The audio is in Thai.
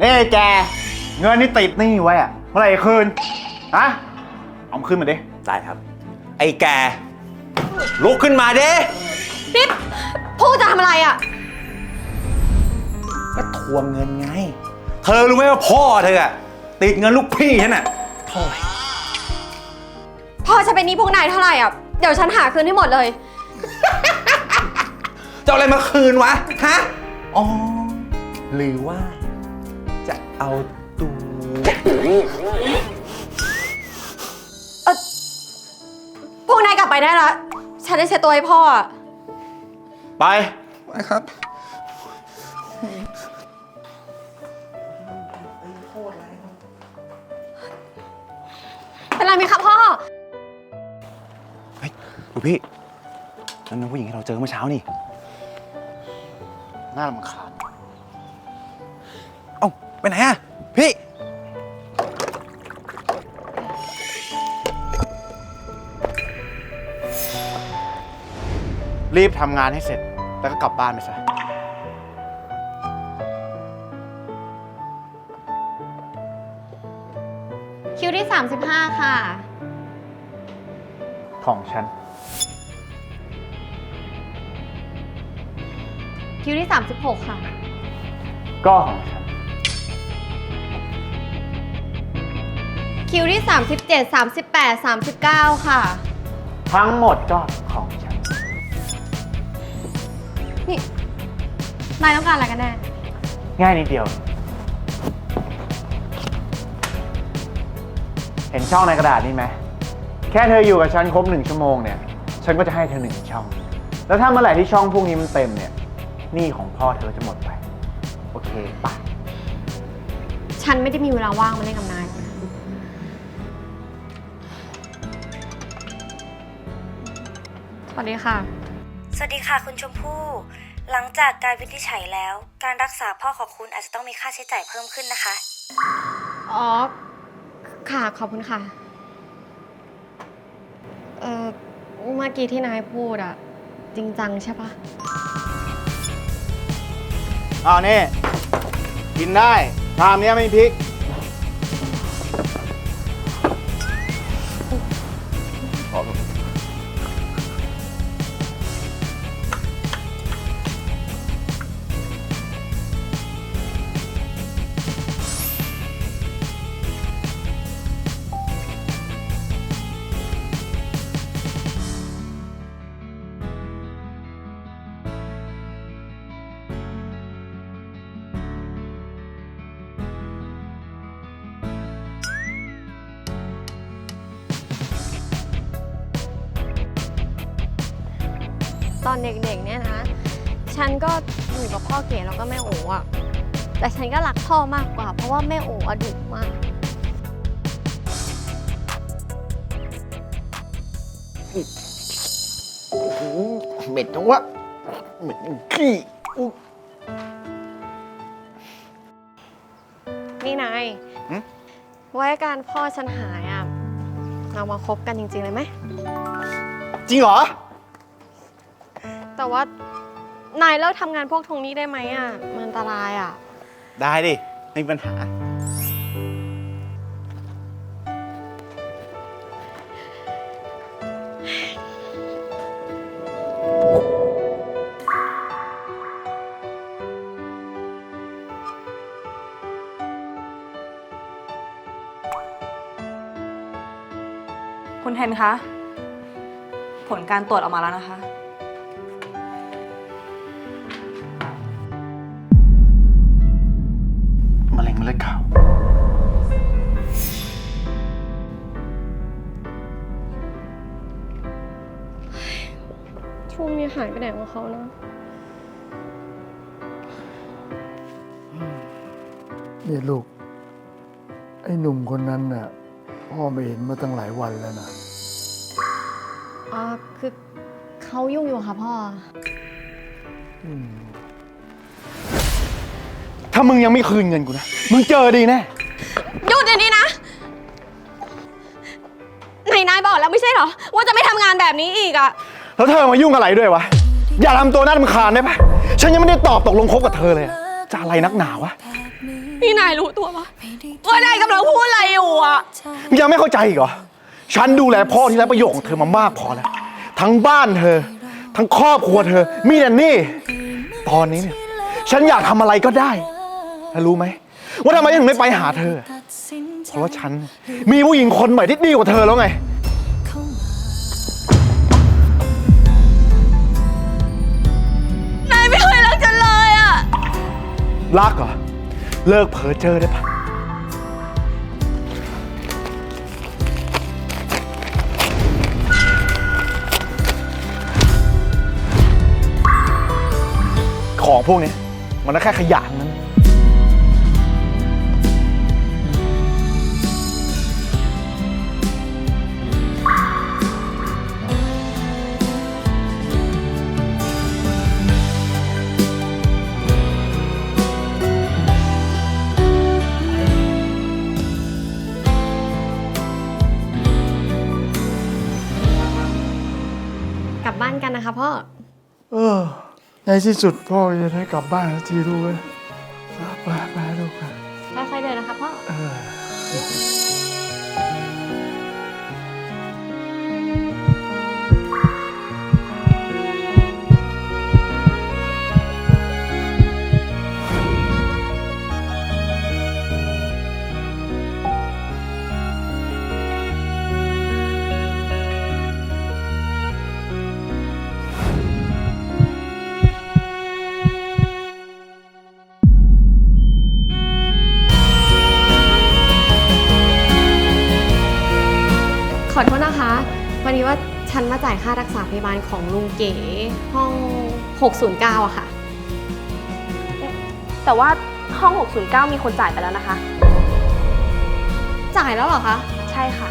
นี่แก เงินนี่ติดหนี่ไว้อะเมื่อไหร่จะคืนฮะเอามาคืนมาดิได้ครับ ไอ้แก ลุกขึ้นมาเด้นี่พูดจะทำอะไรอะ ก็ทวงเงินไง เธอรู้ไหมว่าพ่อเธออะติดเงินลูกพี่ฉันอะเท่าไหร่พ่อจะเป็นหนี้พวกนายเท่าไหร่อะ เดี๋ยวฉันหาคืนให้หมดเลย จะเอาอะไรมาคืนวะ ฮะ อ๋อ หรือว่า จะเอาตัวพวกนายกลับไปได้ละ ฉันได้เช็ดตัวให้พ่ออะไปนะครับ เป็นไรไหมคะพ่อเฮ้ยดูพี่นั่นเป็นผู้หญิงที่เราเจอเมื่อเช้านี่ น่ารำคาญเอ้า ไปไหนอะพี่ รีบทำงานให้เสร็จ แล้วก็กลับบ้านไปซะ คิวที่ 35 ค่ะ ของฉัน คิวที่ 36 ค่ะ ก็ของฉัน คิวที่ 37 38 39 ค่ะ ทั้งหมดก็ของฉัน นี่ นายต้องการอะไรกันแน่ ง่ายนิดเดียว เห็นช่องในกระดาษนี้ไหม แค่เธออยู่กับฉันครบหนึ่งชั่วโมงเนี่ย ฉันก็จะให้เธอหนึ่งช่อง แล้วถ้าเมื่อไหร่ที่ช่องพวกนี้มันเต็มเนี่ยหนี้ของพ่อเธอจะหมดไป โอเคปะฉันไม่ได้มีเวลาว่างมาเล่นกับนาย สวัสดีค่ะ สวัสดีค่ะคุณชมพู่ หลังจากการวินิจฉัยแล้ว การรักษาพ่อของคุณอาจจะต้องมีค่าใช้จ่ายเพิ่มขึ้นนะคะ อ๋อ ค่ะ ขอบคุณค่ะ เอ่อ เมื่อกี้ที่นายพูดอะจริงจังใช่ปะอ้าวนี่ กินได้ชามเนี้ยไม่มีพริก อนเด็กๆเนี่ยนะ ฉันก็อยู่กับพ่อเก๋แล้วก็แม่โอ๋อะแต่ฉันก็รักพ่อมากกว่า เพราะว่าแม่โอ๋อะดุมากเหม็ดจังวะเหม็ดขี้อุ๊ย นี่นายหึ ไว้การพ่อฉันหายอะเรามาคบกันจริงๆเลยไหมจริงเหรอ แต่ว่านายเลิกทำงานพวกทวงหนี้ได้ไหมอะมันอันตรายอะได้ดิ ไม่มีปัญหา คุณเทนคะ ผลการตรวจออกมาแล้วนะคะ เร็งเลือดขาว ช่วงนี้หายไปไหนของเขานะ นี่ลูก ไอ้หนุ่มคนนั้นน่ะ พ่อไม่เห็นมาตั้งหลายวันแล้วนะอ่าคือเขายุ่งอยู่ค่ะพ่อ อืม ถ้ามึงยังไม่คืนเงินกูนะ มึงเจอดีแน่ หยุดเดี๋ยวนี้นะไหนนายบอกแล้วไม่ใช่เหรอ ว่าจะไม่ทำงานแบบนี้อีกอะแล้วเธอมายุ่งอะไรด้วยวะ อย่าทำตัวน่ารำคาญได้ปะฉันยังไม่ได้ตอบตกลงคบกับเธอเลยอะจะอะไรนักหนาวะ นี่นายรู้ตัวปะว่านายกำลังพูดอะไรอยู่อะยังไม่เข้าใจอีกเหรอ ฉันดูแลพ่อที่ไร้ประโยชน์ของเธอมามากพอแล้ว ทั้งบ้านเธอ ทั้งครอบครัวเธอ มีแต่นี่ ตอนนี้เนี่ย ฉันอยากทำอะไรก็ได้ แล้วรู้ไหม ว่าทำไมฉันถึงไม่ไปหาเธอ เพราะว่าฉันมีผู้หญิงคนใหม่ที่ดีกว่าเธอแล้วไง นายไม่เคยรักฉันเลยอะ รักเหรอ เลิกเพ้อเจอได้ปะของพวกนี้มันก็แค่ขยะทั้งนั้น นะคะพ่อ เออ ในที่สุดพ่อจะได้กลับบ้านสักทีลูกเอ้ยไปไป ษนะคะวันนี้ว่าฉันมาจ่ายค่ารักษาพยาบาลของลุงเก๋ห้อง 609อะค่ะ แต่ว่าห้อง 609 มีคนจ่ายไปแล้วนะคะ จ่ายแล้วเหรอคะ ใช่ค่ะ